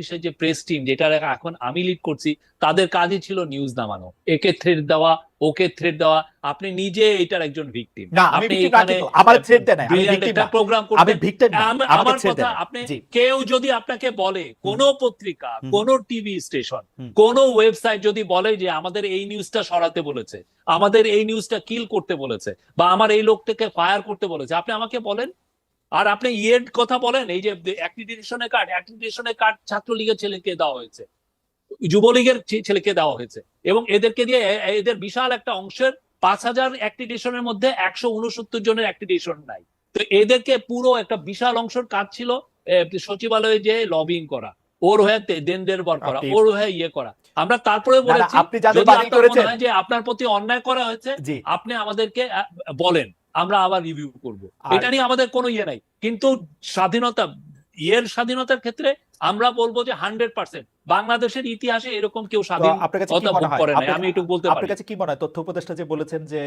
অফিসের যে press team যেটা এখন আমি লিড করছি তাদের কাজই ছিল নিউজ নামানো। একে থ্রেড দেওয়া ওকে থ্রেড দেওয়া। আপনি নিজে এটার একজন ভিকটিম না আমি victim আমার থ্রেড দেয় না আমি victim না। প্রোগ্রাম আমি ভিক্টিম আমার কথা আপনি কেউ যদি আপনাকে বলে কোন পত্রিকা কোন টিভি স্টেশন। কোন ওয়েবসাইট যদি বলে যে আমাদের এই নিউজটা সরাতে বলেছে আমাদের এই নিউজটা কিল করতে বলেছে বা আমার এই লোকটাকে ফায়ার করতে বলেছে আপনি আমাকে বলেন? আর আপনি ইয়ের কথা বলেন এই যে অ্যাক্রিডিটেশনের কার্ড অ্যাক্রিডিটেশনের কার্ড ছাত্রলীগের ছেলেকে দেওয়া হয়েছে। যুবলীগের ছেলেকে দেওয়া হয়েছে। এবং এদেরকে দিয়ে এদের বিশাল একটা অংশের পাঁচ হাজার অ্যাক্রিডিটেশনের মধ্যে একশো উনসত্তর জনের অ্যাক্রিডিটেশন নাই। তো এদেরকে পুরো একটা বিশাল অংশের কাজ ছিল সচিবালয়ে যে লবিং করা ওর হয়ে দে- দেন দের বর করা ওর হয়ে ইয়ে করা। আমরা তারপরে বলেছি আপনি যে আপনার প্রতি অন্যায় করা হয়েছে আপনি আমাদেরকে বলেন। আমরা আবার রিভিউ করব। এটা নিয়ে আমাদের কোনো ইয়ে নাই। কিন্তু স্বাধীনতা ইয়ের স্বাধীনতার ক্ষেত্রে আমরা বলব যে হান্ড্রেড পার্সেন্ট বাংলাদেশের ইতিহাসে এরকম কেউ স্বাধীন আপনার কাছে কি মনে ভোগ হয়? করে নাই। আমি একটু বলতে আপনার কাছে কি মনে হয়? তথ্য উপদেষ্টা যে বলেছেন যে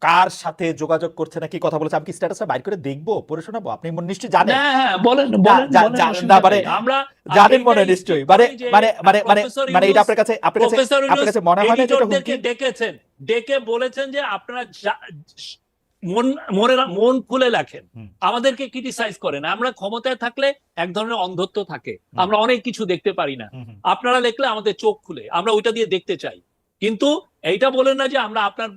কার সাথে যোগাযোগ করছে নাকি কথা বলেছে? আমি কি স্ট্যাটাসটা বাইর করে দেখব? পড়ে শোনাবো? আপনি মনে- নিশ্চয়ই জানেন। হ্যাঁ হ্যাঁ বলেন বলেন না, মানে আমরা জানেন মনে নিশ্চয়ই। মানে মানে মানে মানে মানে এটা আপনার কাছে আপনার কাছে আপনার কাছে মনে হয় না যে এটা হুমকি? ডেকেছেন। ডেকে বলেছেন যে আপনারা মন মনে মন খুলে রাখেন। আমাদেরকে ক্রিটিসাইজ করেন। আমরা ক্ষমতায় থাকলে এক ধরনের অন্ধত্ব থাকে। আমরা অনেক কিছু দেখতে পারি না। আপনারা লিখলে আমাদের চোখ খুলে। আমরা ওইটা দিয়ে দেখতে চাই। কিন্তু এইটা বলেন না যে আমরা আপনার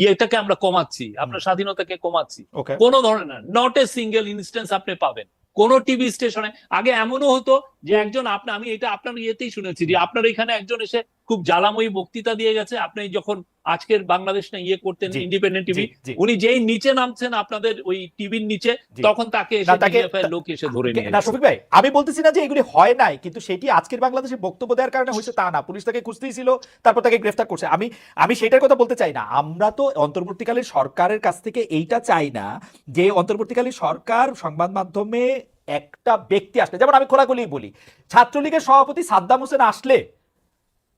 ইয়েটাকে আমরা কমাচ্ছি আপনার স্বাধীনতাকে কমাচ্ছি। কোনো ধরনের না নট এ সিঙ্গেল ইনস্টেন্স আপনি পাবেন। কোন টিভি স্টেশনে আগে এমনও হতো যে একজন আপনার আমি এটা আপনার ইয়েতেই শুনেছি যে আপনার এখানে একজন এসে খুব জ্বালাময়ী বক্তৃতা দিয়ে গেছে। আপনি যখন আজকের বাংলাদেশ না ইয়ে করতেন ইন্ডিপেন্ডেন্ট টিভি। উনি যেই নিচে নামছেন আপনাদের ওই টিভির নিচে তখন তাকে তাকে- লোক এসে ধরে নিয়ে না। শফিক ভাই আমি বলতেছি না যে এগুলি হয় নাই কিন্তু সেটি আজকের বাংলাদেশে বক্তব্য দেওয়ার কারণে হয়েছে তা না। পুলিশ তাকে খুঁজতেই ছিল তারপর তাকে গ্রেফতার করছে। আমি আমি সেটার কথা বলতে চাই না। আমরা তো অন্তর্বর্তীকালীন সরকারের কাছ থেকে এইটা চাই না যে অন্তর্বর্তীকালীন সরকার সংবাদ মাধ্যমে একটা ব্যক্তি আসলে যেমন আমি খোলাখুলি বলি ছাত্রলীগের সভাপতি সাদ্দাম হোসেন আসলে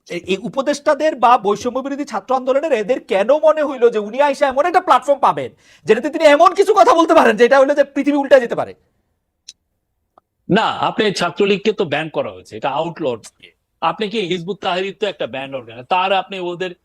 এই উপদেষ্টাদের বা বৈষম্য বিরোধী ছাত্র আন্দোলনের এদের কেন মনে হইল যে উনি আইসা এমন একটা প্ল্যাটফর্ম পাবেন, যেটাতে তিনি এমন কিছু কথা বলতে পারেন, যেটা হলো যে পৃথিবী উল্টা যেতে পারে? না, আপনি ছাত্রলীগকে তো ব্যান করা হয়েছে, এটা আউটলোড আপনি কি হিজবুত তাহরির তো একটা ব্যান্ড অর্গান তার আপনি ওদের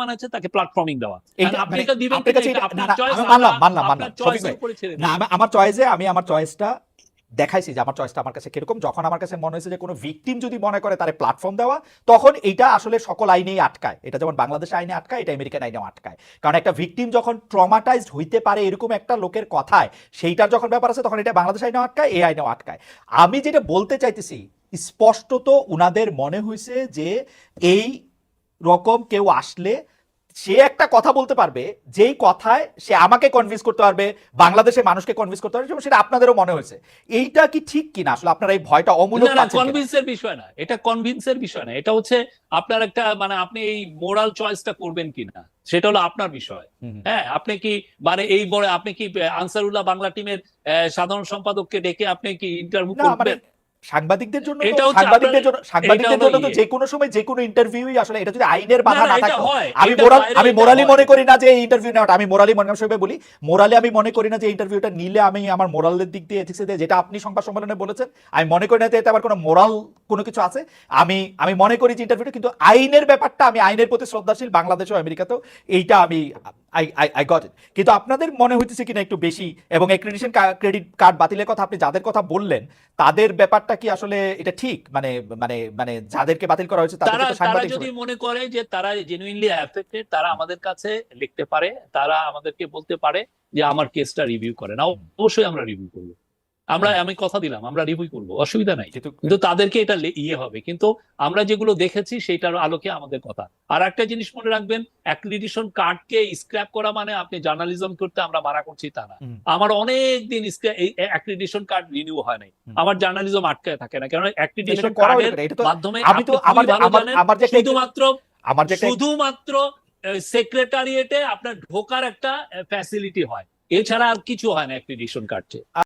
মানে হচ্ছে তাকে প্ল্যাটফর্মিং দেওয়া। আপনি মানে এটা দিবেন আপনার মানলাম, মানলাম, মানলাম। না আমার চয়েসে আমি আমার চয়েসটা দেখাইছি যে আমার চয়েসটা আমার কাছে কীরকম। যখন আমার কাছে মনে হয়েছে যে কোনো ভিকটিম যদি মনে করে তারে প্ল্যাটফর্ম দেওয়া তখন এটা আসলে সকল আইনেই আটকায়। এটা যেমন বাংলাদেশ আইনে আটকায় এটা আমেরিকান আইনেও আটকায়। কারণ একটা ভিকটিম যখন ট্রমাটাইজড হইতে পারে এরকম একটা লোকের কথায় সেইটার যখন ব্যাপার আছে তখন এটা বাংলাদেশ আইনেও আটকায় এই আইনেও আটকায়। আমি যেটা বলতে চাইতেছি স্পষ্টত উনাদের মনে হয়েছে যে এই রকম কেউ আসলে সে একটা কথা বলতে পারবে যেই কথায় সে আমাকে কনভিন্স করতে পারবে বাংলাদেশের মানুষকে কনভিন্স করতে পারবে এবং সেটা আপনাদেরও মনে হয়েছে। এইটা কি ঠিক কিনা? আসলে আপনারা এই ভয়টা অমূলক না? কনভিন্সের বিষয় না। এটা কনভিন্সের বিষয় না। এটা হচ্ছে আপনার একটা মানে আপনি এই মোরাল চয়েসটা করবেন কিনা সেটা হলো আপনার বিষয়। হ্যাঁ আপনি কি মানে এই বড় আপনি কি আনসারুল্লাহ বাংলা টিমের আহ, সাধারণ সম্পাদককে ডেকে আপনি কি ইন্টারভিউ মানে করবেন? সাংবাদিকদের জন্য সাংবাদিকদের জন্য সাংবাদিকদের জন্য তো। যে কোনো সময় যে কোনো ইন্টারভিউই আসলে এটা যদি আইনের বাধা না, থাকতো আমি মোরাল আমি মোরালি মনে করি না যে এই ইন্টারভিউ নেওয়াটা আমি মোরালি মনে হিসেবে বলি মোরালি আমি মনে করি না যে ইন্টারভিউটা নিলে আমি আমার মোরালের দিক দিয়ে এথিক্সে যেটা আপনি সংবাদ সম্মেলনে বলেছেন আমি মনে করি না যে এটা আবার কোনো মোরাল কোনো কিছু আছে। আমি আমি মনে করি যে ইন্টারভিউটা কিন্তু আইনের ব্যাপারটা আমি আইনের প্রতি শ্রদ্ধাশীল বাংলাদেশ ও আমেরিকাতেও এইটা আমি I I I got it কিন্তু আপনাদের মনে হইতেছে কিনা একটু বেশি? এবং ক্রেডিট কার্ড বাতিলের কথা আপনি যাদের কথা বললেন তাদের ব্যাপারটা ব্যাপারটা কি আসলে এটা ঠিক? মানে মানে মানে যাদেরকে বাতিল করা হয়েছে তারা তারা যদি মনে করে যে তারা জেনুইনলি অ্যাফেক্টেড তারা আমাদের কাছে লিখতে পারে তারা আমাদেরকে বলতে পারে যে আমার কেসটা রিভিউ করে। না অবশ্যই আমরা রিভিউ করব। আমরা আমি কথা দিলাম আমরা রিভিউ করব অসুবিধা নাই। কিন্তু তাদেরকে এটা ইয়ে হবে। কিন্তু আমরা যেগুলো দেখেছি সেটার আলোকে আমাদের কথা। আর একটা জিনিস মনে রাখবেন অ্যাক্রিডিশন কার্ডকে স্ক্র্যাপ করা মানে আপনি জার্নালিজম করতে আমরা মারা করছি তা না। আমার অনেক দিন অ্যাক্রিডিশন কার্ড রিনিউ হয় নাই। আমার জার্নালিজম আটকায় থাকে না। কারণ অ্যাক্রিডিশন কার্ডের মাধ্যমে আমি তো আমার শুধুমাত্র আমার শুধুমাত্র সেক্রেটারিয়েটে আপনার ঢোকার একটা ফ্যাসিলিটি হয়। এছাড়া আর কিছু হয় না অ্যাক্রিডিশন কার্ডে